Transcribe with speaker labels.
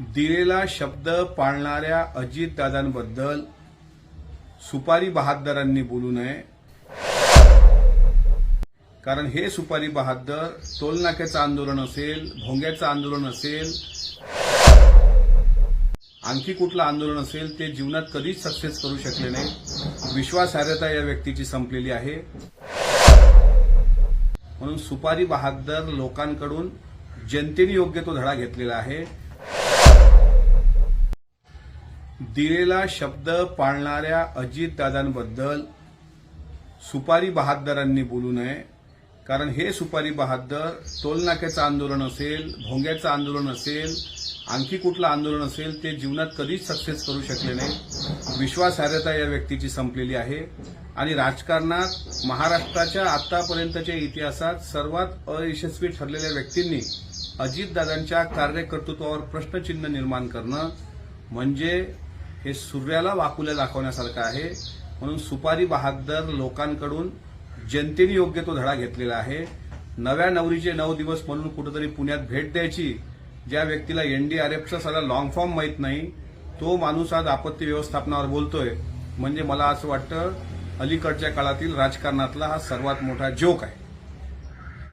Speaker 1: दिलेला शब्द पाळणाऱ्या अजितदादांबद्दल सुपारी बहादरांनी बोलू नये. कारण हे सुपारी बहादर टोलनाक्याचं आंदोलन असेल भोंग्याचं आंदोलन असेल आणखी कुठलं आंदोलन असेल ते जीवनात कधीच सक्सेस करू शकले नाही. विश्वासार्हता या व्यक्तीची संपलेली आहे. म्हणून सुपारी बहादर लोकांकडून जनतेने योग्य तो धडा घेतलेला आहे. दिलेला शब्द पाळणाऱ्या अजितदादांबद्दल सुपारी बहादरांनी बोलू नये. कारण हे सुपारी बहादर टोलनाक्याचं आंदोलन असेल भोंग्याचं आंदोलन असेल आणखी कुठलं आंदोलन असेल ते जीवनात कधीच सक्सेस करू शकले नाही. विश्वासार्हता या व्यक्तीची संपलेली आहे. आणि राजकारणात महाराष्ट्राच्या आतापर्यंतच्या इतिहासात सर्वात अयशस्वी ठरलेल्या व्यक्तींनी अजितदादांच्या कार्यकर्तृत्वावर प्रश्नचिन्ह निर्माण करणं म्हणजे हे सूर्याला वाकुल्या दाखवण्यासारखं आहे. म्हणून सुपारी बहादर लोकांकडून जनतेने योग्य तो धडा घेतलेला आहे. नव्या नवरीचे नऊ दिवस म्हणून कुठेतरी पुण्यात भेट द्यायची ज्या व्यक्तीला एनडीआरएफचा साधा लॉंग फॉर्म माहीत नाही तो माणूस आज आपत्ती व्यवस्थापनावर बोलतोय. म्हणजे मला असं वाटतं अलीकडच्या काळातील राजकारणातला हा सर्वात मोठा जोक आहे.